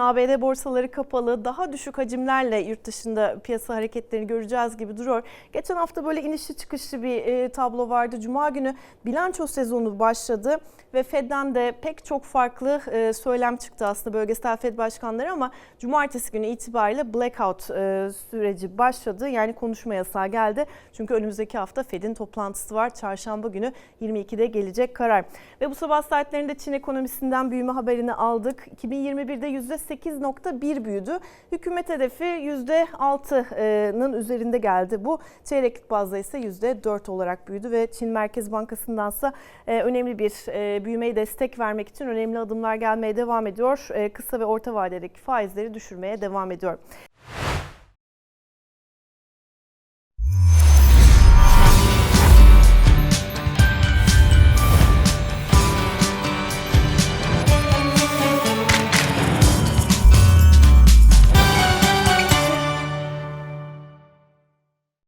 ABD borsaları kapalı, daha düşük hacimlerle yurt dışında piyasa hareketlerini göreceğiz gibi duruyor. Geçen hafta böyle inişli çıkışlı bir e, tablo vardı. Cuma günü bilanço sezonu başladı ve Fed'den de pek çok farklı e, söylem çıktı aslında bölgesel Fed başkanları ama cumartesi günü itibariyle blackout e, süreci başladı. Yani konuşma yasağı geldi. Çünkü önümüzdeki hafta Fed'in toplantısı var. Çarşamba günü 22'de gelecek karar. Ve bu sabah saatlerinde Çin ekonomisinden büyüme haberini aldık. 2021'de %8.1 büyüdü. Hükümet hedefi %6'nın üzerinde geldi. Bu çeyreklik bazda ise %4 olarak büyüdü ve Çin Merkez Bankası'ndansa e, önemli bir e, büyümeye destek vermek için önemli adımlar gelmeye devam ediyor. E, Kısa ve orta vadedeki faizleri düşürmeye devam ediyor.